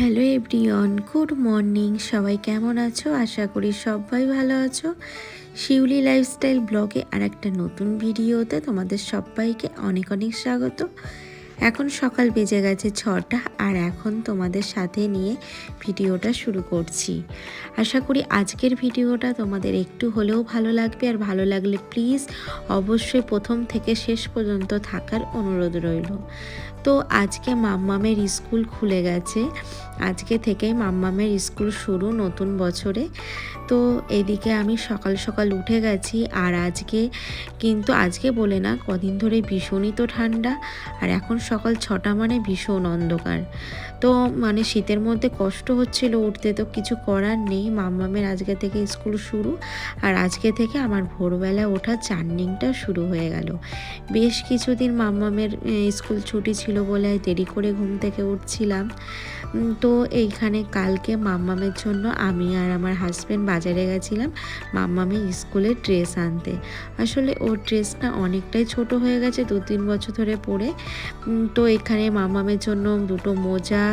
Hello everyone, good morning. সবাই কেমন আছো? আশা করি সবাই ভালো আছো। শিউলি লাইফস্টাইল ব্লগে আর একটা নতুন ভিডিওতে তোমাদের সবাইকে অনেক অনেক স্বাগত। এখন সকাল বেজে গেছে ছটা আর এখন তোমাদের সাথে নিয়ে ভিডিওটা শুরু করছি। আশা করি আজকের ভিডিওটা তোমাদের একটু হলেও ভালো লাগবে আর ভালো লাগলে প্লিজ অবশ্যই প্রথম থেকে শেষ পর্যন্ত থাকার অনুরোধ রইল। তো আজকে মাম্মামের স্কুল খুলে গেছে। আজকে থেকেই মাম্মামের স্কুল শুরু নতুন বছরে। তো এদিকে আমি সকাল সকাল উঠে গেছি আর আজকে কিন্তু আজকে বলে না, কদিন ধরে ভীষণই তো ঠান্ডা আর এখন সকাল ছটা মানে ভীষণ অন্ধকার। তো মানে শীতের মধ্যে কষ্ট হচ্ছিল উঠতে তো কিছু করার নেই, মাম্মামের আজকে থেকে স্কুল শুরু আর আজকে থেকে আমার ভোরবেলা ওঠা চার্নিংটা শুরু হয়ে গেল। বেশ কিছুদিন মাম্মামের স্কুল ছুটি ছিল বলে দেরি করে ঘুম থেকে উঠছিলাম। তো এইখানে কালকে মাম্মামের জন্য আমি আর আমার হাজব্যান্ড বাজারে গেছিলাম মাম্মামের স্কুলের ড্রেস আনতে। আসলে ওর ড্রেসটা অনেকটাই ছোট হয়ে গেছে দু তিন বছর ধরে পরে। তো এখানে মাম্মামের জন্য দুটো মোজা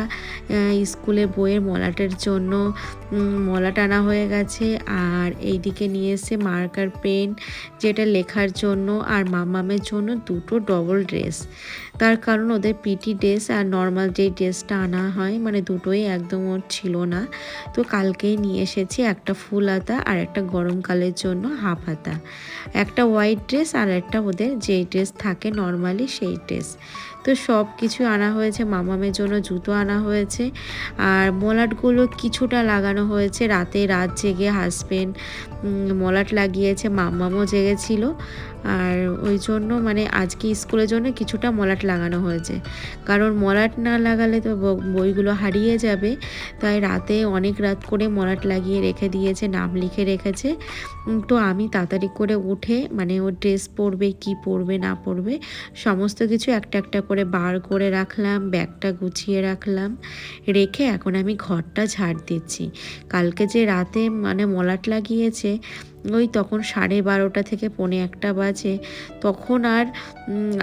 স্কুলে বইয়ের মলাটের জন্য মলা টানা হয়ে গেছে। আর এইদিকে নিয়ে এসে মার্কার পেন যেটা লেখার জন্য আর মাম্মামের জন্য দুটো ডবল ড্রেস তার কারণ ওদের পিটি ড্রেস আর নর্মাল যেই ড্রেসটা আনা হয় মানে দুটোই একদম ওর ছিল না। তো কালকেই নিয়ে এসেছি একটা ফুল হাতা আর একটা গরমকালের জন্য হাফ হাতা। একটা হোয়াইট ড্রেস আর একটা ওদের যেই ড্রেস থাকে নর্মালি সেই ড্রেস তো সব কিছু আনা হয়েছে, মামামের জন্য জুতো আনা হয়েছে আর মলাটগুলো কিছুটা লাগানো হয়েছে। রাতে রাত জেগে হাসবেন্ড মলাট লাগিয়েছে মাম্মামও জেগেছিল। আর ওই জন্য মানে আজকে স্কুলের জন্য কিছুটা মলাট লাগানো হয়েছে। কারণ মলাট না লাগালে তো বইগুলো হারিয়ে যাবে। তাই রাতে অনেক রাত করে মলাট লাগিয়ে রেখে দিয়েছে, নাম লিখে রেখেছে। তো আমি তাড়াতাড়ি করে উঠে মানে ও ড্রেস পরবে, কি পরবে, না পরবে, সমস্ত কিছু একটা একটা করে বার করে রাখলাম, ব্যাগটা গুছিয়ে রাখলাম, রেখে এখন আমি ঘরটা ঝাড় দিচ্ছি। কালকে যে রাতে মানে মলাট লাগিয়েছে ওই তখন সাড়ে বারোটা থেকে পৌনে একটা বাজে। তখন আর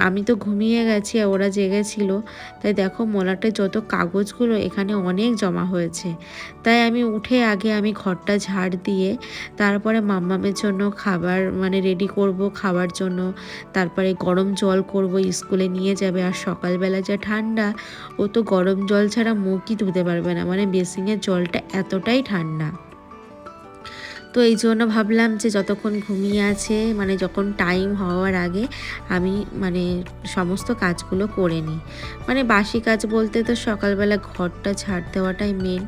আমি তো ঘুমিয়ে গেছি ওরা জেগেছিল। তাই দেখো মলাটে যত কাগজগুলো এখানে অনেক জমা হয়েছে। তাই আমি উঠে আগে আমি ঘরটা ঝাড় দিয়ে, তারপরে মাম্মামের জন্য খাবার মানে রেডি করব খাবার জন্য। তারপরে গরম জল করব, স্কুলে নিয়ে যাবে। আর সকালবেলা যা ঠান্ডা, ও তো গরম জল ছাড়া মুখই ধুতে পারবে না। মানে বেসিংয়ের জলটা এতটাই ঠান্ডা। তো এই জন্য ভাবলাম যে যতক্ষণ ঘুমিয়ে আছে মানে যখন টাইম হওয়ার আগে আমি মানে সমস্ত কাজগুলো করে নিই। মানে বাসি কাজ বলতে তো সকালবেলা ঘরটা ঝাড় দেওয়াটাই মেন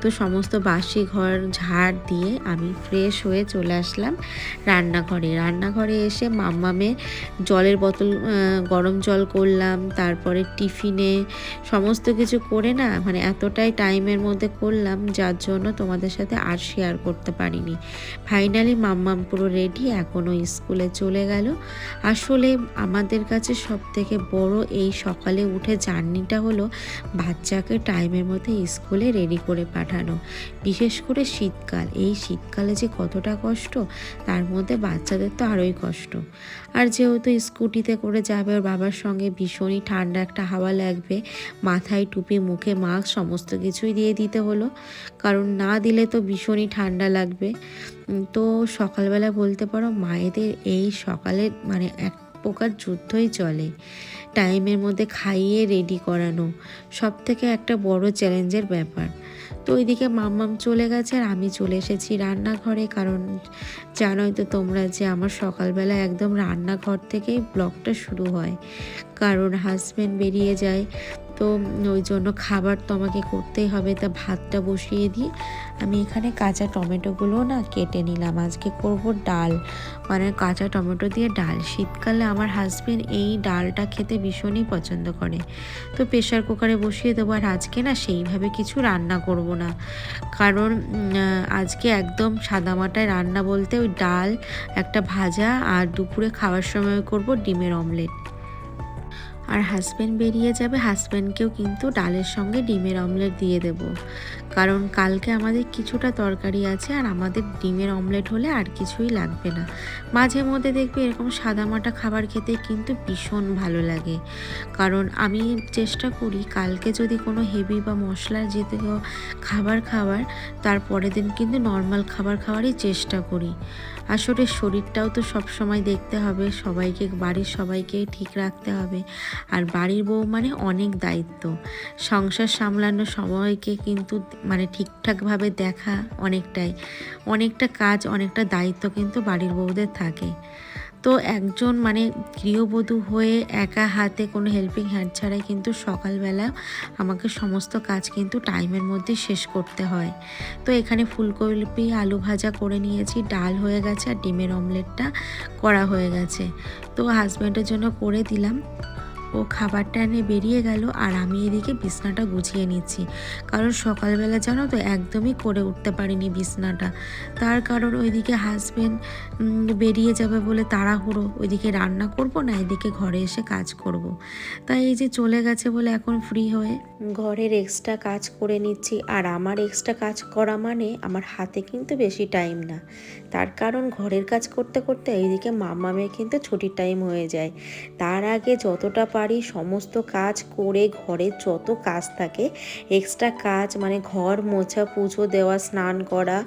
তো সমস্ত বাসি ঘর ঝাড় দিয়ে আমি ফ্রেশ হয়ে চলে আসলাম রান্নাঘরে। রান্নাঘরে এসে মাম্মামে জলের বোতল গরম জল করলাম, তারপরে টিফিনে সমস্ত কিছু করে না মানে এতটাই টাইমের মধ্যে করলাম, যার জন্য তোমাদের সাথে আর শেয়ার করতে পারিনি। ফাইনালি মাম্মাম পুরো রেডি এখনও স্কুলে চলে গেল। আসলে আমাদের কাছে সব থেকে বড় এই সকালে উঠে জার্নিটা হলো বাচ্চাকে টাইমের মধ্যে স্কুলে রেডি করে পাঠানো। বিশেষ করে শীতকাল, এই শীতকালে যে কতটা কষ্ট, তার মধ্যে বাচ্চাদের তো আরোই কষ্ট। আর যেহেতু স্কুটিতে করে যাবে, ওর বাবার সঙ্গে ভীষণই ঠান্ডা একটা হাওয়া লাগবে, মাথায় টুপি, মুখে মাস্ক সমস্ত কিছুই দিয়ে দিতে হলো। কারণ না দিলে তো ভীষণই ঠান্ডা লাগবে। তো সকালবেলা বলতে পারো মায়েদের এই সকালের মানে এক প্রকার যুদ্ধই চলে। টাইমের মধ্যে খাইয়ে রেডি করানো সব থেকে একটা বড় চ্যালেঞ্জের ব্যাপার। তো ওইদিকে মাম্মাম চলে গেছে আর আমি চলে এসেছি রান্নাঘরে কারণ জানোই তো তোমরা যে আমার সকালবেলা একদম রান্নাঘর থেকেই ব্লগটা শুরু হয়। কারণ হাজব্যান্ড বেরিয়ে যায় তো ওই জন্য খাবার তো আমাকে করতেই হবে, তা ভাতটা বসিয়ে দিই। আমি এখানে কাঁচা টমেটোগুলো না কেটে নিলাম। আজকে করব ডাল। মানে কাঁচা টমেটো দিয়ে ডাল। শীতকালে আমার হাজব্যান্ড এই ডালটা খেতে ভীষণই পছন্দ করে। তো প্রেশার কুকারে বসিয়ে দেবো। আর আজকে না সেইভাবে কিছু রান্না করব না। কারণ আজকে একদম সাদামাটায় রান্না বলতে ওই ডাল, একটা ভাজা আর দুপুরে খাওয়ার সময় করব ডিমের অমলেট আর হাজব্যান্ড বেরিয়ে যাবে হাজব্যান্ডকেও কিন্তু ডালের সঙ্গে ডিমের অমলেট দিয়ে দেব। কারণ কালকে আমাদের কিছুটা তরকারি আছে আর আমাদের ডিমের অমলেট হলে আর কিছুই লাগবে না। মাঝে মধ্যে দেখবে এরকম সাদামাটা খাবার খেতে কিন্তু ভীষণ ভালো লাগে। কারণ আমি চেষ্টা করি কালকে যদি কোনো হেভি বা মশলার যেতে খাবার খাবার তার পরের দিন কিন্তু নর্মাল খাবার খাওয়ারই চেষ্টা করি। আসলে শরীরটাও তো সব সময় দেখতে হবে, সবাইকে, বাড়ির সবাইকে ঠিক রাখতে হবে। আর বাড়ির বউ মানে অনেক দায়িত্ব। সংসার সামলানো সবাইকে কিন্তু মানে ঠিকঠাকভাবে দেখা অনেকটাই। অনেকটা কাজ, অনেকটা দায়িত্ব কিন্তু বাড়ির বউদের থাকে। তো একজন মানে গৃহবধূ হয়ে একা হাতে কোনো হেল্পিং হ্যান্ড ছাড়াই কিন্তু সকালবেলা আমাকে সমস্ত কাজ কিন্তু টাইমের মধ্যে শেষ করতে হয়। তো এখানে ফুলকপি, আলু ভাজা করে নিয়েছি, ডাল হয়ে গেছে আর ডিমের অমলেটটা করা হয়ে গেছে। তো হাজব্যান্ডের জন্য করে দিলাম। ও খাবারটা এনে বেরিয়ে গেল আর আমি এদিকে বিছনাটা গুছিয়ে নিচ্ছি। কারণ সকালবেলা জানো তো একদমই করে উঠতে পারিনি বিছনাটা। তার কারণ ওইদিকে হাজবেন্ড বেরিয়ে যাবে বলে তাড়াহুড়ো। ওইদিকে রান্না করব না, এদিকে ঘরে এসে কাজ করব। তাই এই যে চলে গেছে বলে এখন ফ্রি হয়ে। ঘরের এক্সট্রা কাজ করে নিচ্ছি। আর আমার এক্সট্রা কাজ করা মানে আমার হাতে কিন্তু বেশি টাইম না। তার কারণ ঘরের কাজ করতে করতে এইদিকে মামামের কিন্তু ছুটির টাইম হয়ে যায়। তার আগে যতটা পারি সমস্ত কাজ করে ঘরে যত কাজ থাকে এক্সট্রা কাজ মানে ঘর মোছা, পুজো দেওয়া, স্নান করা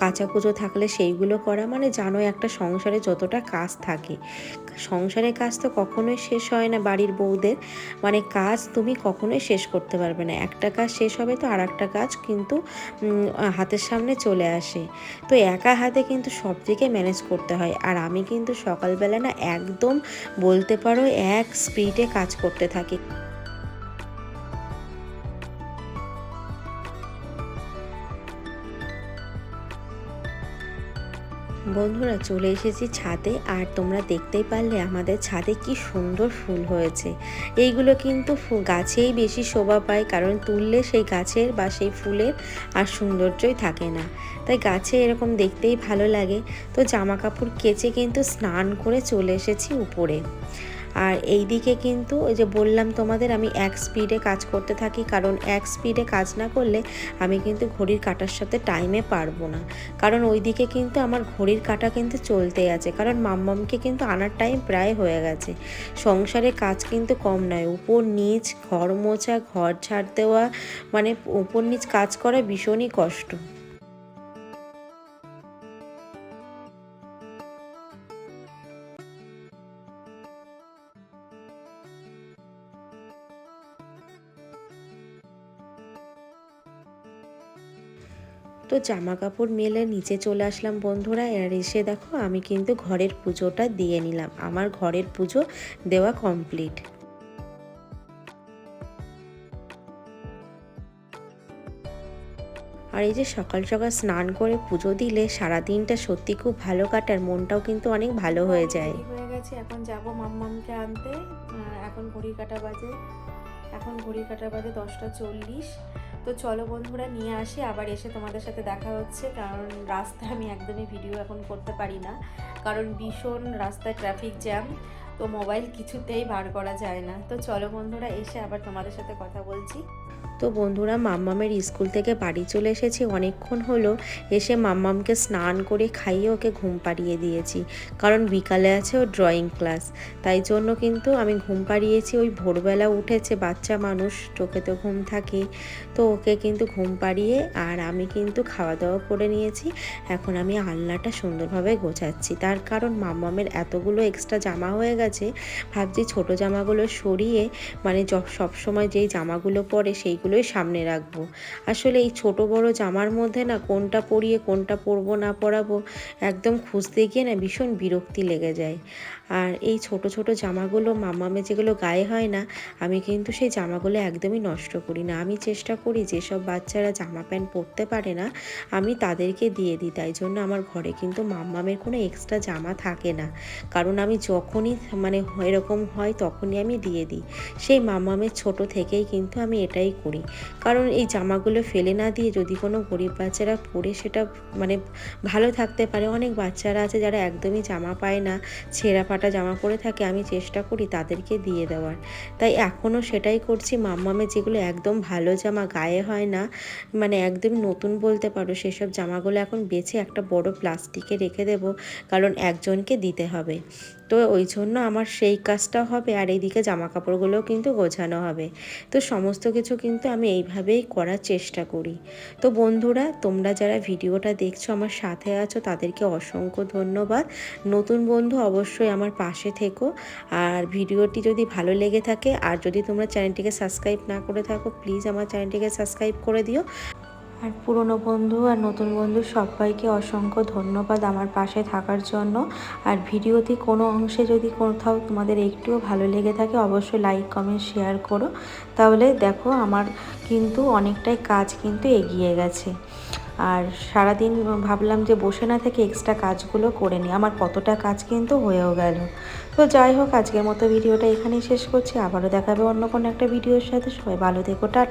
কাঁচা কুচো থাকলে সেইগুলো করা মানে জানো একটা সংসারে যতটা কাজ থাকে। সংসারের কাজ তো কখনোই শেষ হয় না বাড়ির বউদের মানে কাজ তুমি কখনোই শেষ করতে পারবে না। একটা কাজ শেষ হবে তো আর একটা কাজ কিন্তু হাতের সামনে চলে আসে। তো একা হাতে কিন্তু সব দিকে ম্যানেজ করতে হয়। আর আমি কিন্তু সকালবেলা না একদম বলতে পারো এক স্পিডে কাজ করতে থাকি। বন্ধুরা, চলে এসেছি ছাদে, আর তোমরা দেখতেই পারলে আমাদের ছাদে কি সুন্দর ফুল হয়েছে। এইগুলো কিন্তু গাছেই বেশি শোভা পায়, কারণ তুললে সেই গাছের বা সেই ফুলের আর সৌন্দর্যই থাকে না। তাই গাছে এরকম দেখতেই ভালো লাগে। তো জামা কাপড় কেচে কিন্তু স্নান করে চলে এসেছি উপরে। আর এই দিকে কিন্তু ওই যে বললাম তোমাদের, আমি এক স্পিডে কাজ করতে থাকি, কারণ এক স্পিডে কাজ না করলে আমি কিন্তু ঘড়ির কাটার সাথে টাইমে পারব না। কারণ ওই দিকে কিন্তু আমার ঘড়ির কাটা কিন্তু চলতেই আছে, কারণ মাম্মামকে কিন্তু আনার টাইম প্রায় হয়ে গেছে। সংসারে কাজ কিন্তু কম নয়, উপর নিচ, ঘর মোছা, ঘর ছাড় দেওয়া মানে উপর নিচ কাজ করা ভীষণই কষ্ট। তো জামা কাপড় মেলে নিচে চলে আসলাম বন্ধুরা। আর এসে দেখো আমি কিন্তু ঘরের পুজোটা দিয়ে নিলাম। আমার ঘরের পুজো দেওয়া কমপ্লিট। আর এই যে সকাল সকাল স্নান করে পুজো দিলে সারা দিনটা সত্যি খুব ভালো কাটার মনটাও কিন্তু অনেক ভালো হয়ে যায়। হয়ে গেছে। এখন যাব মাম্মামকে আনতে। এখন ঘড়ি কাটা বাজে। এখন ঘড়ি কাটা বাজে দশটা চল্লিশ। তো চলো বন্ধুরা, নিয়ে আসি। আবার এসে তোমাদের সাথে দেখা হচ্ছে, কারণ রাস্তায় আমি একদমই ভিডিও এখন করতে পারি না। কারণ ভীষণ রাস্তায় ট্রাফিক জ্যাম তো মোবাইল কিছুতেই বার করা যায় না। তো চলো বন্ধুরা, এসে আবার তোমাদের সাথে কথা বলছি। তো বন্ধুরা মাম্মামের স্কুল থেকে বাড়ি চলে এসেছি। অনেকক্ষণ হলো, এসে মাম্মামকে স্নান করে খাইয়ে ওকে ঘুম পাড়িয়ে দিয়েছি। কারণ বিকালে আছে ও ড্রয়িং ক্লাস তাই জন্য কিন্তু আমি ঘুম পাড়িয়েছি। ওই ভোরবেলা উঠেছে বাচ্চা মানুষ চোখে তো ঘুম থাকে। তো ওকে কিন্তু ঘুম পাড়িয়ে আর আমি কিন্তু খাওয়া দাওয়া করে নিয়েছি। এখন আমি আলনাটা সুন্দরভাবে গোছাচ্ছি। তার কারণ মাম্মামের এতগুলো এক্সট্রা জামা হয়ে গেছে। ভাবছি ছোট জামাগুলো সরিয়ে মানে সবসময় যেই জামাগুলো পরে সেইগুলো সেগুলোই সামনে রাখব। আসলে এই ছোট বড় জামার মধ্যে না কোনটা পরিয়ে কোনটা পরবো না পরাবো একদম খুঁজতে গিয়ে না ভীষণ বিরক্তি লেগে যায়। আর এই ছোট ছোট জামাগুলো মামামে যেগুলো গায়ে হয় না, আমি কিন্তু সেই জামাগুলো একদমই নষ্ট করি না। আমি চেষ্টা করি যেসব বাচ্চারা জামা প্যান্ট পরতে পারে না, আমি তাদেরকে দিয়ে দিই। তাই জন্য আমার ঘরে কিন্তু মাম্মামের কোনো এক্সট্রা জামা থাকে না। কারণ আমি যখনই মানে এরকম হয় তখনই আমি দিয়ে দিই। সেই মাম্মামের ছোট থেকেই কিন্তু আমি এটাই করি। কারণ এই জামাগুলো ফেলে না দিয়ে যদি কোনো গরিব বাচ্চারা পরে সেটা মানে ভালো থাকতে পারে। অনেক বাচ্চারা আছে যারা একদমই জামা পায় না, ছেঁড়া ফাটা জামা পরে থাকে। আমি চেষ্টা করি তাদেরকে দিয়ে দেওয়ার। তাই এখনও সেটাই করছি। মাম্মামে যেগুলো একদম ভালো জামা গায়ে হয় না মানে একদম নতুন বলতে পারো, সেসব জামাগুলো এখন বেছে একটা বড় প্লাস্টিকে রেখে দেবো, কারণ একজনকে দিতে হবে। তো ওই জন্য আমার সেই কাজটা হবে আর এইদিকে জামা কাপড়গুলোও কিন্তু গোছানো হবে। তো সমস্ত কিছু কিন্তু আমি এইভাবেই করার চেষ্টা করি। তো বন্ধুরা, তোমরা যারা ভিডিওটা দেখছ, আমার সাথে আছো, তাদেরকে অসংখ্য ধন্যবাদ। নতুন বন্ধু অবশ্যই আমার পাশে থেকো। আর ভিডিওটি যদি ভালো লেগে থাকে, আর যদি তোমরা চ্যানেলটিকে সাবস্ক্রাইব না করে থাকো, প্লিজ আমার চ্যানেলটিকে সাবস্ক্রাইব করে দিও। আর পুরনো বন্ধু আর নতুন বন্ধু সবাইকে অসংখ্য ধন্যবাদ আমার পাশে থাকার জন্য। আর ভিডিওতে কোনো অংশে যদি কোথাও তোমাদের একটুও ভালো লেগে থাকে, অবশ্যই লাইক কমেন্ট শেয়ার করো। তাহলে দেখো আমার কিন্তু অনেকটাই কাজ কিন্তু এগিয়ে গেছে। আর সারাদিন ভাবলাম যে বসে না থেকে এক্সট্রা কাজগুলো করে নিই। আমার কতটা কাজ কিন্তু হয়েও গেল। তো যাই হোক, আজকের মতো ভিডিওটা এখানেই শেষ করছি। আবারও দেখাবে অন্য কোনো একটা ভিডিওর সাথে। সবাই ভালো থেকো, টাটা।